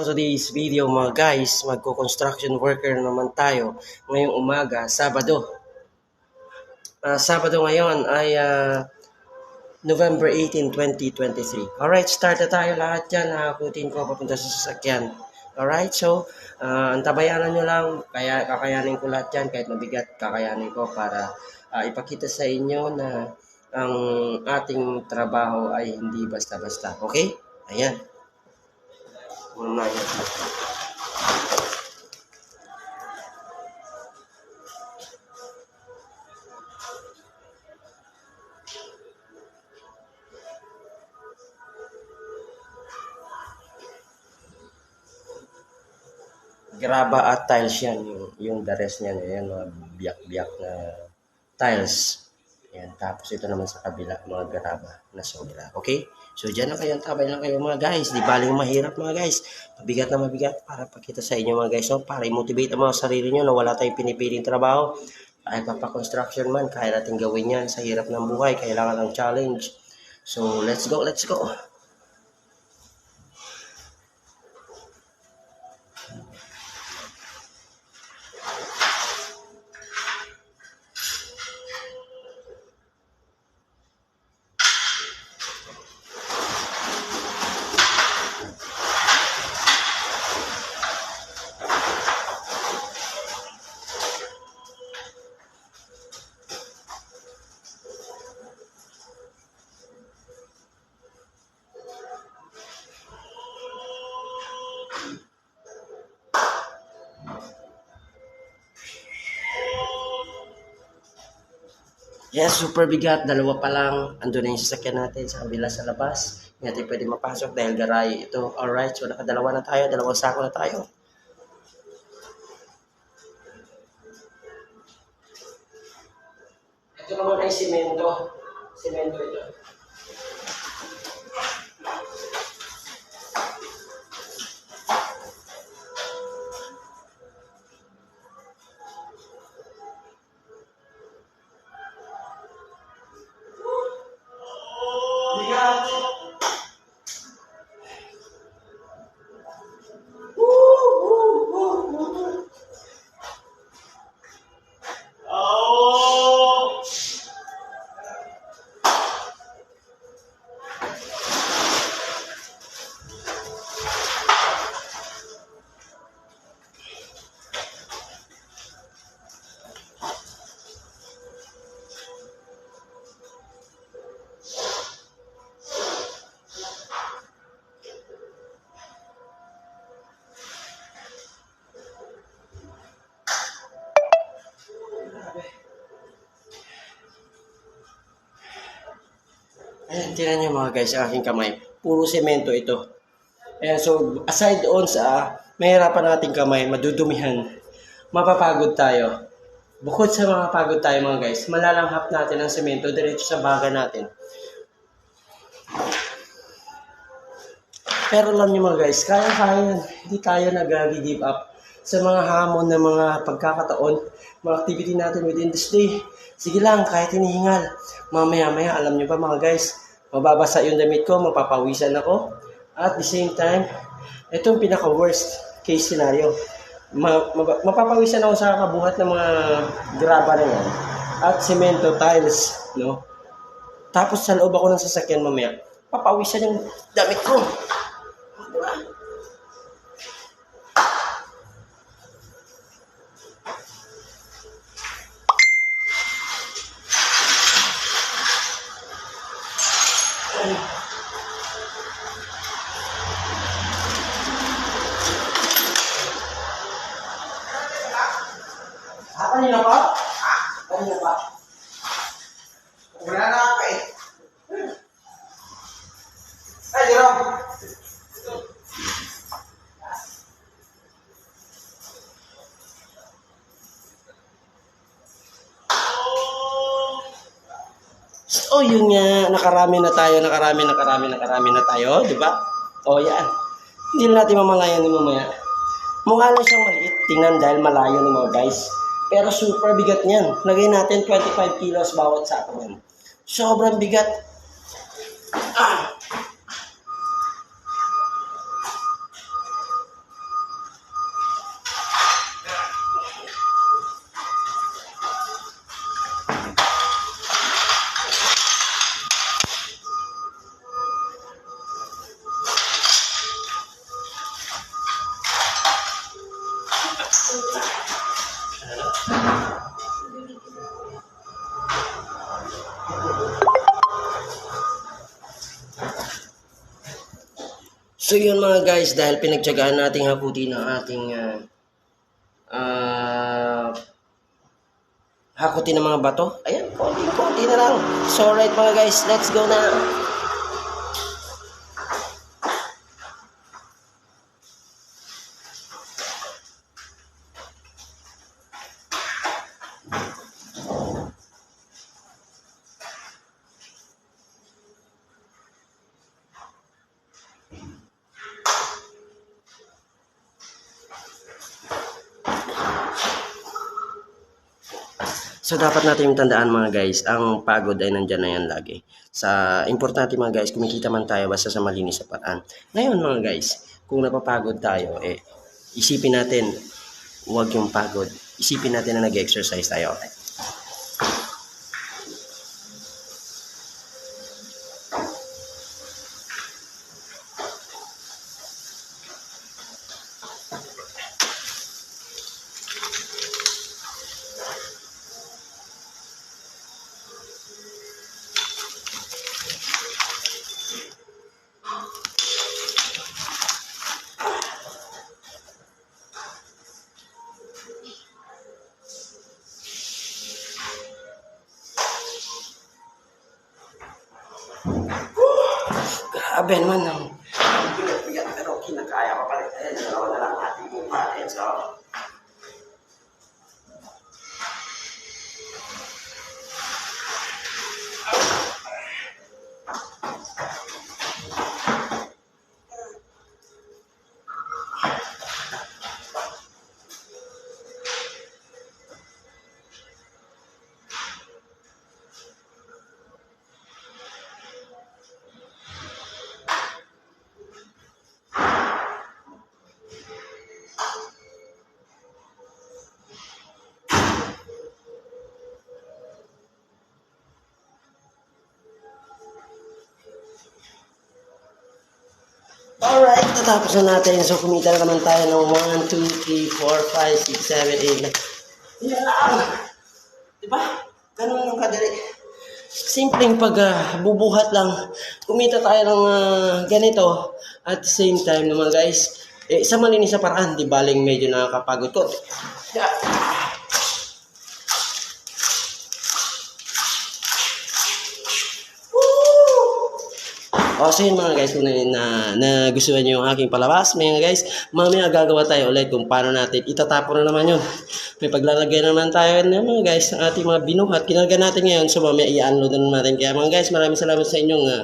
So today's video mga guys, magko-construction worker naman tayo ngayong umaga, Sabado. Ah, Sabado ngayon ay ah, November 18, 2023. Alright, start na tayo lahat yan. Nakakutin ko papunta sa sasakyan. Alright, so ah, antabayanan nyo lang. Kaya kakayanin ko lahat yan kahit mabigat kakayanin ko para ah, ipakita sa inyo na ang ating trabaho ay hindi basta-basta. Okay? Ayan. Una yan. graba at tiles yan, yung, yung the rest niyan, yan, mga biyak-biyak na tiles. Yan, tapos ito naman sa kabila, mga graba na sobra. Okay? So, dyan lang kayo, tabay lang kayo mga guys. Di baling mahirap mga guys. Mabigat na mabigat para pakita sa inyo mga guys. No? Para i-motivate ang mga sarili nyo na wala tayong pinipiling trabaho. Kahit pa pa-construction man, kaya natin gawin yan sa hirap ng buhay. Kailangan ng challenge. So, let's go, let's go. Yes, super bigat. Dalawa pa lang. Andun na yung sasakyan natin sa kabila sa labas. Hindi natin pwede mapasok dahil garay ito. Alright, so nakadalawa na tayo. Dalawang sako na tayo. Ito naman ay simento. Simento ito. Ayan, tingnan nyo mga guys, aking kamay. Puro semento ito. Ayan, so aside on sa mahirapan nating kamay, madudumihan, mapapagod tayo. Bukod sa mga pagod tayo mga guys, malalanghap natin ang semento diretso sa baga natin. Pero alam nyo mga guys, kaya-kaya. Hindi tayo nag-give up sa mga hamon na mga pagkakataon, mga activity natin within this day. Sige lang, kahit hinihingal. Mamaya-maya, alam nyo ba mga guys, mababasa yung damit ko, mapapawisan ako. At the same time, ito yung pinaka-worst case scenario. Ma- ma- mapapawisan ako sa kabuhat ng mga graba na yan. At cemento tiles, no? Tapos sa loob ako ng sasakyan mamaya, papawisan yung damit ko. Yun nga, nakarami na tayo, nakarami, nakarami, nakarami na tayo, di ba? O, yan. Hindi na natin mamalayan ni mamaya. Mukha lang siyang maliit, tingnan dahil malayo ni mga guys. Pero super bigat niyan. Lagay natin 25 kilos bawat sako niyan. Sobrang bigat. Ah! So yun mga guys, dahil pinagtyagaan nating hakutin ang ating ah ah, hakutin ng mga bato. Ayan, konti-konti na lang. So right mga guys, let's go na. So dapat natin tandaan mga guys, ang pagod ay nandyan na yan lagi. Sa importante mga guys, kumikita man tayo basta sa malinis sa paraan. Ngayon mga guys, kung napapagod tayo, eh, isipin natin, huwag yung pagod. Isipin natin na nag-exercise tayo. Grabe naman ang pero kinakaya pa rin. Ayan, dalawa na lang ating mukha. Let's go. Alright, natapos na natin. So, kumita na naman tayo ng 1, 2, 3, 4, 5, 6, 7, 8, 9. Yan lang. Diba? Ganun yung kadali. Simpleng pag ah, bubuhat lang. Kumita tayo ng ah, ganito. At the same time naman guys, eh, sa malinis sa paraan, di baling medyo nakakapagod ko. Yeah. O, so yun mga guys, kung na, na, nagustuhan nyo yung aking palabas, mga guys, mamaya gagawa tayo ulit kung paano natin itatapon na naman yun. May paglalagay na naman tayo na mga guys, ng ating mga binuhat. Kinalga natin ngayon, so mamaya i-unload na naman natin. Kaya mga guys, maraming salamat sa inyong uh,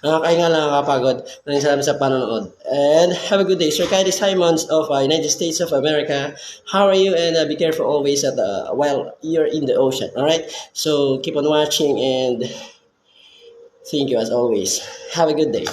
nakakainga lang nakakapagod. Maraming salamat sa panonood. And have a good day. Sir Kylie Simons of uh, United States of America. How are you? And uh, be careful always at the, while you're in the ocean. Alright? So keep on watching and Thank you as always. Have a good day.